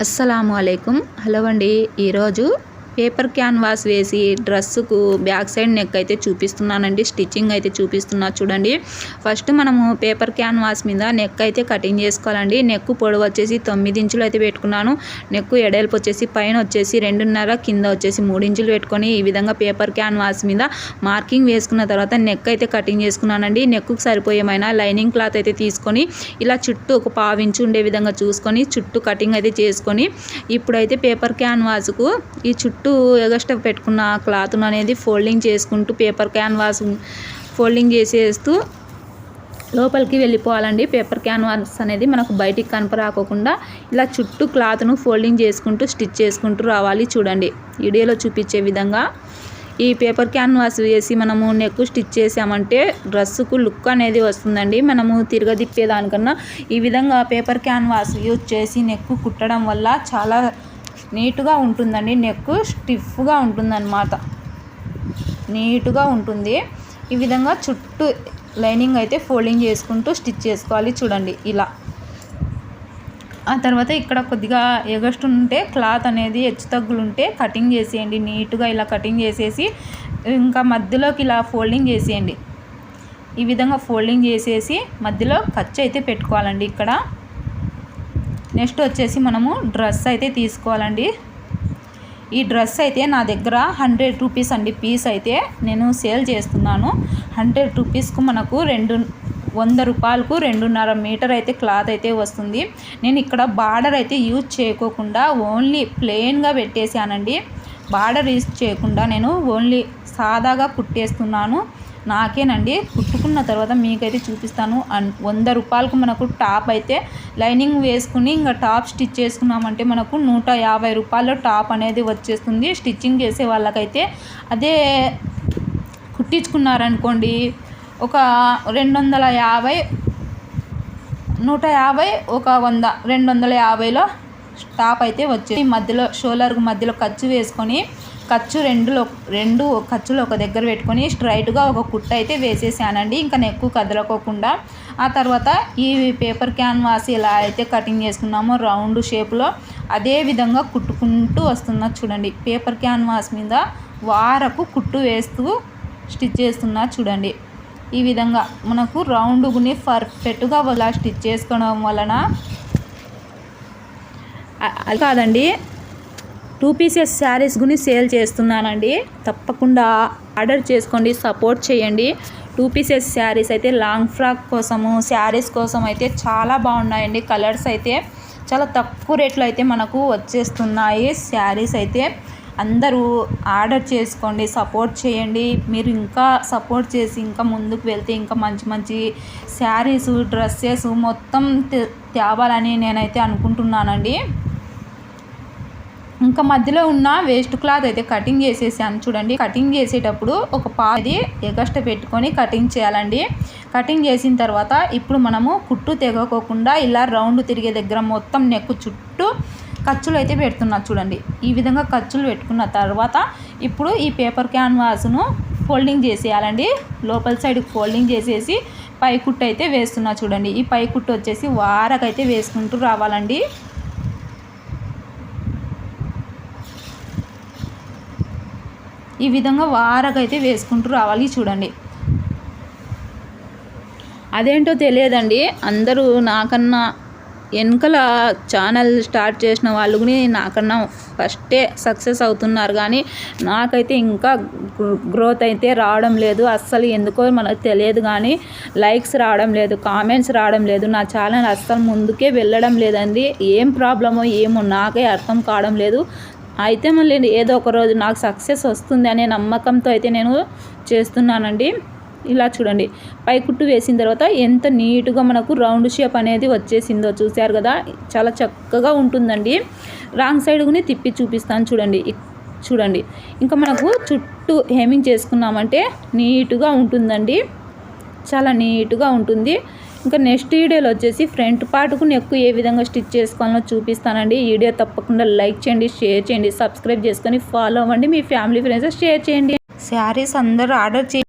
అస్సలాము అలైకుం. హలో అండి ఈరోజు పేపర్ క్యాన్వాస్ వేసి డ్రెస్సుకు బ్యాక్ సైడ్ నెక్ అయితే చూపిస్తున్నానండి. స్టిచ్చింగ్ అయితే చూపిస్తున్నా చూడండి. ఫస్ట్ మనము పేపర్ క్యాన్వాస్ మీద నెక్ అయితే కటింగ్ చేసుకోవాలండి. నెక్ పొడవు వచ్చేసి తొమ్మిది ఇంచులు అయితే పెట్టుకున్నాను. నెక్ ఎడల్పు వచ్చేసి పైన వచ్చేసి రెండున్నర కింద వచ్చేసి మూడు ఇంచులు పెట్టుకొని ఈ విధంగా పేపర్ క్యాన్వాస్ మీద మార్కింగ్ వేసుకున్న తర్వాత నెక్ అయితే కటింగ్ చేసుకున్నానండి. నెక్కు సరిపోయేమైనా లైనింగ్ క్లాత్ అయితే తీసుకొని ఇలా చుట్టూ ఒక పావించు ఉండే విధంగా చూసుకొని చుట్టూ కటింగ్ అయితే చేసుకొని ఇప్పుడైతే పేపర్ క్యాన్వాస్కు ఈ చుట్టూ ఎగస్ట పెట్టుకున్న క్లాత్ను అనేది ఫోల్డింగ్ చేసుకుంటూ పేపర్ క్యాన్వాస్ ఫోల్డింగ్ చేసేస్తూ లోపలికి వెళ్ళిపోవాలండి. పేపర్ క్యాన్వాస్ అనేది మనకు బయటికి కనపరాకోకుండా ఇలా చుట్టూ క్లాత్ను ఫోల్డింగ్ చేసుకుంటూ స్టిచ్ చేసుకుంటూ రావాలి చూడండి. వీడియోలో చూపించే విధంగా ఈ పేపర్ క్యాన్వాస్ వేసి మనము నెక్ స్టిచ్ చేసామంటే డ్రెస్సుకు లుక్ అనేది వస్తుందండి. మనము తిరగదిప్పేదానికన్నా ఈ విధంగా పేపర్ క్యాన్వాస్ యూజ్ చేసి నెక్ కుట్టడం వల్ల చాలా నీట్గా ఉంటుందండి. నెక్ స్టిఫ్గా ఉంటుందన్నమాట. నీట్గా ఉంటుంది. ఈ విధంగా చుట్టూ లైనింగ్ అయితే ఫోల్డింగ్ చేసుకుంటూ స్టిచ్ చేసుకోవాలి చూడండి ఇలా. ఆ తర్వాత ఇక్కడ కొద్దిగా ఎగస్ట్ ఉంటే క్లాత్ అనేది హెచ్చు తగ్గులు ఉంటే కటింగ్ చేసేయండి. నీట్గా ఇలా కటింగ్ చేసేసి ఇంకా మధ్యలోకి ఇలా ఫోల్డింగ్ చేసేయండి. ఈ విధంగా ఫోల్డింగ్ చేసేసి మధ్యలో ఖర్చు అయితే పెట్టుకోవాలండి ఇక్కడ. నెక్స్ట్ వచ్చేసి మనము డ్రెస్ అయితే తీసుకోవాలండి. ఈ డ్రెస్ అయితే నా దగ్గర హండ్రెడ్ రూపీస్ అండి. పీస్ అయితే నేను సేల్ చేస్తున్నాను. హండ్రెడ్ రూపీస్కు మనకు రెండు వంద రూపాయలకు రెండున్నర మీటర్ అయితే క్లాత్ అయితే వస్తుంది. నేను ఇక్కడ బార్డర్ అయితే యూజ్ చేయకోకుండా ఓన్లీ ప్లెయిన్గా పెట్టేశానండి. బార్డర్ యూజ్ చేయకుండా నేను ఓన్లీ సాదాగా కుట్టేస్తున్నాను. నాకేనండి కుట్టుకున్న తర్వాత మీకైతే చూపిస్తాను. వంద రూపాయలకు మనకు టాప్ అయితే లైనింగ్ వేసుకుని ఇంకా టాప్ స్టిచ్ చేసుకున్నామంటే మనకు నూట యాభై రూపాయల టాప్ అనేది వచ్చేస్తుంది. స్టిచ్చింగ్ చేసే వాళ్ళకైతే అదే కుట్టించుకున్నారనుకోండి ఒక రెండు వందల యాభై నూట యాభై ఒక వంద రెండు వందల యాభైలో టాప్ అయితే వచ్చేది. మధ్యలో షోలర్ మధ్యలో ఖర్చు వేసుకొని ఖర్చు రెండులో రెండు ఖర్చులు ఒక దగ్గర పెట్టుకొని స్ట్రైట్గా ఒక కుట్ట అయితే వేసేసానండి. ఇంకా నెక్కు కదలకోకుండా. ఆ తర్వాత ఈ పేపర్ క్యాన్వాస్ ఇలా అయితే కటింగ్ చేసుకున్నామో రౌండ్ షేప్లో అదే విధంగా కుట్టుకుంటూ వస్తున్నా చూడండి. పేపర్ క్యాన్వాస్ మీద వారకు కుట్టు వేస్తూ స్టిచ్ చేస్తున్నా చూడండి. ఈ విధంగా మనకు రౌండ్ని పర్ఫెక్ట్గా అలా స్టిచ్ చేసుకోవడం వలన అది కాదండి. టూ పీసెస్ శారీస్ గుని సేల్ చేస్తున్నానండి. తప్పకుండా ఆర్డర్ చేసుకోండి సపోర్ట్ చేయండి. టూ పీసెస్ శారీస్ అయితే లాంగ్ ఫ్రాక్ కోసము శారీస్ కోసం అయితే చాలా బాగున్నాయండి. కలర్స్ అయితే చాలా తక్కువ రేట్లో అయితే మనకు వచ్చేస్తున్నాయి శారీస్ అయితే. అందరూ ఆర్డర్ చేసుకోండి సపోర్ట్ చేయండి. మీరు ఇంకా సపోర్ట్ చేసి ఇంకా ముందుకు వెళ్తే ఇంకా మంచి మంచి శారీస్ డ్రెస్సెస్ మొత్తం తేవాలని నేనైతే అనుకుంటున్నానండి. ఇంకా మధ్యలో ఉన్న వేస్ట్ క్లాత్ అయితే కటింగ్ చేసేసాను చూడండి. కటింగ్ చేసేటప్పుడు ఒక పాది ఎగస్ట పెట్టుకొని కటింగ్ చేయాలండి. కటింగ్ చేసిన తర్వాత ఇప్పుడు మనము కుట్టు తెగకోకుండా ఇలా రౌండ్ తిరిగే దగ్గర మొత్తం నెక్ చుట్టూ ఖర్చులు అయితే పెడుతున్నా చూడండి. ఈ విధంగా ఖర్చులు పెట్టుకున్న తర్వాత ఇప్పుడు ఈ పేపర్ క్యాన్వాస్ను ఫోల్డింగ్ చేసేయాలండి. లోపల సైడ్ ఫోల్డింగ్ చేసేసి పై కుట్టు అయితే వేస్తున్నా చూడండి. ఈ పై కుట్టు వచ్చేసి వారకైతే వేసుకుంటూ రావాలండి. ఈ విధంగా వారకైతే వేసుకుంటూ రావాలి చూడండి. అదేంటో తెలియదండి. అందరూ నాకన్నా వెనకల ఛానల్ స్టార్ట్ చేసిన వాళ్ళు కూడా నాకన్నా ఫస్టే సక్సెస్ అవుతున్నారు. కానీ నాకైతే ఇంకా గ్రోత్ అయితే రావడం లేదు. అస్సలు ఎందుకో మనకు తెలియదు కానీ లైక్స్ రావడం లేదు కామెంట్స్ రావడం లేదు. నా ఛానల్ అస్సలు ముందుకే వెళ్ళడం లేదండి. ఏం ప్రాబ్లమో ఏమో నాకే అర్థం కావడం లేదు. అయితే మళ్ళీ ఏదో ఒక రోజు నాకు సక్సెస్ వస్తుంది అనే నమ్మకంతో అయితే నేను చేస్తున్నానండి. ఇలా చూడండి. పై కుట్టు వేసిన తర్వాత ఎంత నీట్గా మనకు రౌండ్ షేప్ అనేది వచ్చేసిందో చూశారు కదా? చాలా చక్కగా ఉంటుందండి. రాంగ్ సైడ్ కూడా తిప్పి చూపిస్తాను చూడండి. చూడండి. ఇంకా మనకు చుట్టూ హేమింగ్ చేసుకున్నామంటే నీట్గా ఉంటుందండి. చాలా నీట్గా ఉంటుంది. ఇంకా నెక్స్ట్ వీడియోలో వచ్చేసి ఫ్రంట్ పార్ట్కు నెక్ ఏ విధంగా స్టిచ్ చేసుకోవాలో చూపిస్తానండి. ఈ వీడియో తప్పకుండా లైక్ చేయండి షేర్ చేయండి సబ్స్క్రైబ్ చేసుకొని ఫాలో అవ్వండి. మీ ఫ్యామిలీ ఫ్రెండ్స్ షేర్ చేయండి. శారీస్ అందరూ ఆర్డర్ చే